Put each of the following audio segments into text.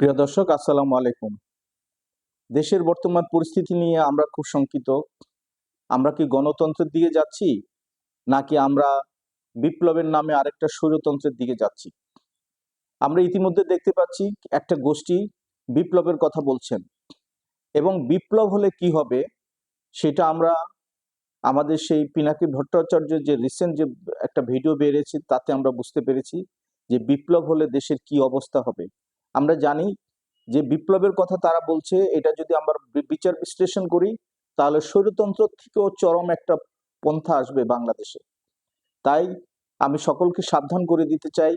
প্রিয় দর্শক, আসসালামু আলাইকুম। দেশের বর্তমান পরিস্থিতি নিয়ে আমরা খুব শঙ্কিত। আমরা কি গণতন্ত্রের দিকে যাচ্ছি, নাকি আমরা বিপ্লবের নামে আরেকটা স্বৈরতন্ত্রের দিকে যাচ্ছি? আমরা ইতিমধ্যে দেখতে পাচ্ছি, একটা গোষ্ঠী বিপ্লবের কথা বলছেন। এবং বিপ্লব হলে কি হবে, সেটা আমরা আমাদের সেই পিনাকি ভট্টাচার্যের যে রিসেন্ট যে একটা ভিডিও বেরিয়েছে, তাতে আমরা বুঝতে পেরেছি যে বিপ্লব হলে দেশের কি অবস্থা হবে। আমরা জানি যে বিপ্লবের কথা তারা বলছে, এটা যদি আমরা বিচার বিশ্লেষণ করি, তাহলে স্বৈরতন্ত্র থেকেও চরম একটা পন্থা আসবে বাংলাদেশে। তাই আমি সকলকে সাবধান করে দিতে চাই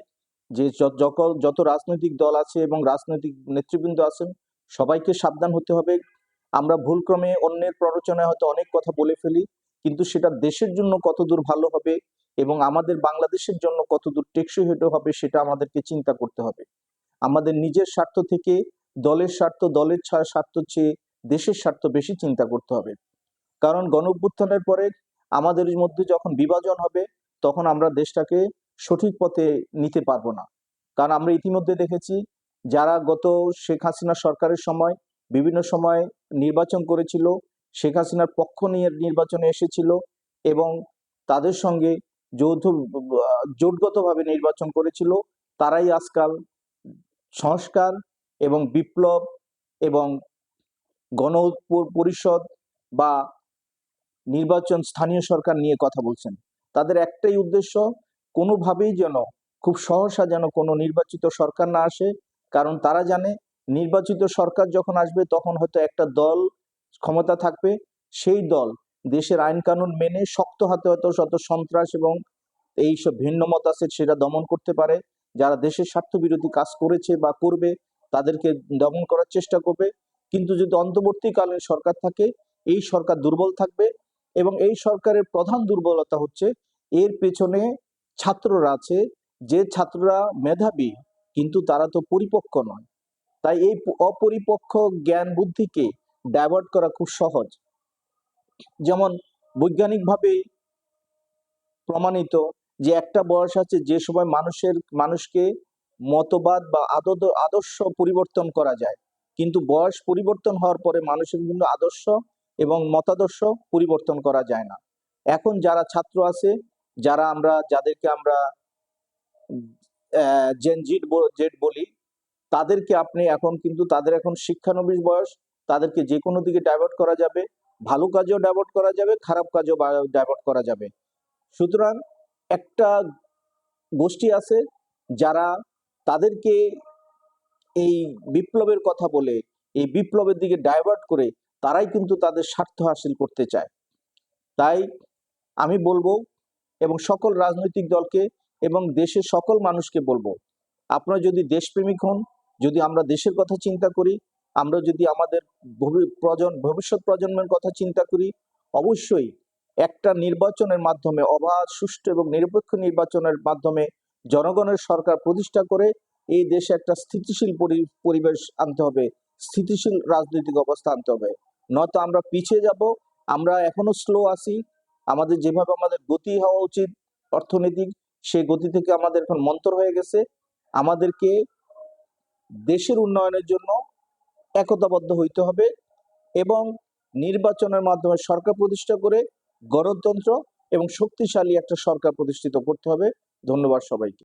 যে য- যত রাজনৈতিক দল আছে এবং রাজনৈতিক নেতৃবৃন্দ আছেন, সবাইকে সাবধান হতে হবে। আমরা ভুলক্রমে অন্যের প্ররোচনায় হয়তো অনেক কথা বলে ফেলি, কিন্তু সেটা দেশের জন্য কতদূর ভালো হবে এবং আমাদের বাংলাদেশের জন্য কতদূর টেকসই হতে হবে সেটা আমাদেরকে চিন্তা করতে হবে। আমাদের নিজের স্বার্থ থেকে দলের স্বার্থ দলের স্বার্থ চেয়ে দেশের স্বার্থ বেশি চিন্তা করতে হবে। কারণ গণ পরে আমাদের মধ্যে যখন বিভাজন হবে, তখন আমরা দেশটাকে সঠিক পথে নিতে পারব না। কারণ আমরা ইতিমধ্যে দেখেছি, যারা গত শেখ হাসিনা সরকারের সময় বিভিন্ন সময় নির্বাচন করেছিল, শেখ হাসিনার পক্ষ নিয়ে নির্বাচনে এসেছিল এবং তাদের সঙ্গে যৌথ জোটগতভাবে নির্বাচন করেছিল, তারাই আজকাল সংস্কার এবং বিপ্লব এবং গণ পরিষদ বা নির্বাচন স্থানীয় সরকার নিয়ে কথা বলছেন। তাদের একটাই উদ্দেশ্য, কোনোভাবেই যেন খুব সহসা যেন কোনো নির্বাচিত সরকার না আসে। কারণ তারা জানে, নির্বাচিত সরকার যখন আসবে তখন হয়তো একটা দল ক্ষমতা থাকবে। সেই দল দেশের আইন কানুন মেনে শক্ত হাতে হয়তো শত সন্ত্রাস এবং এইসব ভিন্ন মত আছে সেটা দমন করতে পারে। যারা দেশের স্বার্থ বিরোধী কাজ করেছে বা করবে, তাদেরকে দমন করার চেষ্টা করবে। কিন্তু যদি অন্তর্বর্তীকালীন সরকার থাকে, এই সরকার দুর্বল থাকবে এবং এই সরকারের প্রধান দুর্বলতা হচ্ছে, এর পেছনে ছাত্ররা আছে। যে ছাত্ররা মেধাবী, কিন্তু তারা তো পরিপক্ক নয়। তাই এই অপরিপক্ক জ্ঞান বুদ্ধিকে ডাইভার্ট করা খুব সহজ। যেমন বৈজ্ঞানিকভাবে প্রমাণিত যে একটা বয়স আছে, যে সময় মানুষের, মানুষকে মতবাদ বা আদর্শ পরিবর্তন করা যায়। কিন্তু বয়স পরিবর্তন হওয়ার পরে মানুষের কিন্তু আদর্শ এবং মতাদর্শ পরিবর্তন করা যায় না। এখন যারা ছাত্র আছে, যারা আমরা, যাদেরকে আমরা জেন জিড জেড বলি, তাদেরকে আপনি এখন কিন্তু, তাদের এখন শিক্ষানবিশ বয়স, তাদেরকে যে কোনো দিকে ডাইভার্ট করা যাবে। ভালো কাজেও ডাইভার্ট করা যাবে, খারাপ কাজেও ডাইভার্ট করা যাবে। সুতরাং একটা গোষ্ঠী আছে যারা তাদেরকে এই বিপ্লবের কথা বলে, এই বিপ্লবের দিকে ডাইভার্ট করে তারাই কিন্তু তাদের স্বার্থ হাসিল করতে চায়। তাই আমি বলব এবং সকল রাজনৈতিক দলকে এবং দেশের সকল মানুষকে বলব, আপনারা যদি দেশপ্রেমিক হন, যদি আমরা দেশের কথা চিন্তা করি, আমরা যদি আমাদের প্রজন, ভবিষ্যৎ প্রজন্মের কথা চিন্তা করি, অবশ্যই একটা নির্বাচনের মাধ্যমে, অবাধ, সুষ্ঠু এবং নিরপেক্ষ নির্বাচনের মাধ্যমে জনগণের সরকার প্রতিষ্ঠা করে এই দেশে একটা স্থিতিশীল পরি- পরিবেশ আনতে হবে, স্থিতিশীল রাজনৈতিক অবস্থা আনতে হবে। নয়তো আমরা পিছিয়ে যাব, আমরা এখনও স্লো আছি, আমাদের যেভাবে আমাদের গতি হওয়া উচিত অর্থনৈতিক, সেই গতি থেকে আমাদের এখন মন্তর হয়ে গেছে। আমাদেরকে দেশের উন্নয়নের জন্য একতাবদ্ধ হইতে হবে এবং নির্বাচনের মাধ্যমে সরকার প্রতিষ্ঠা করে গণতন্ত্র এবং শক্তিশালী একটা সরকার প্রতিষ্ঠিত করতে হবে। ধন্যবাদ সবাইকে।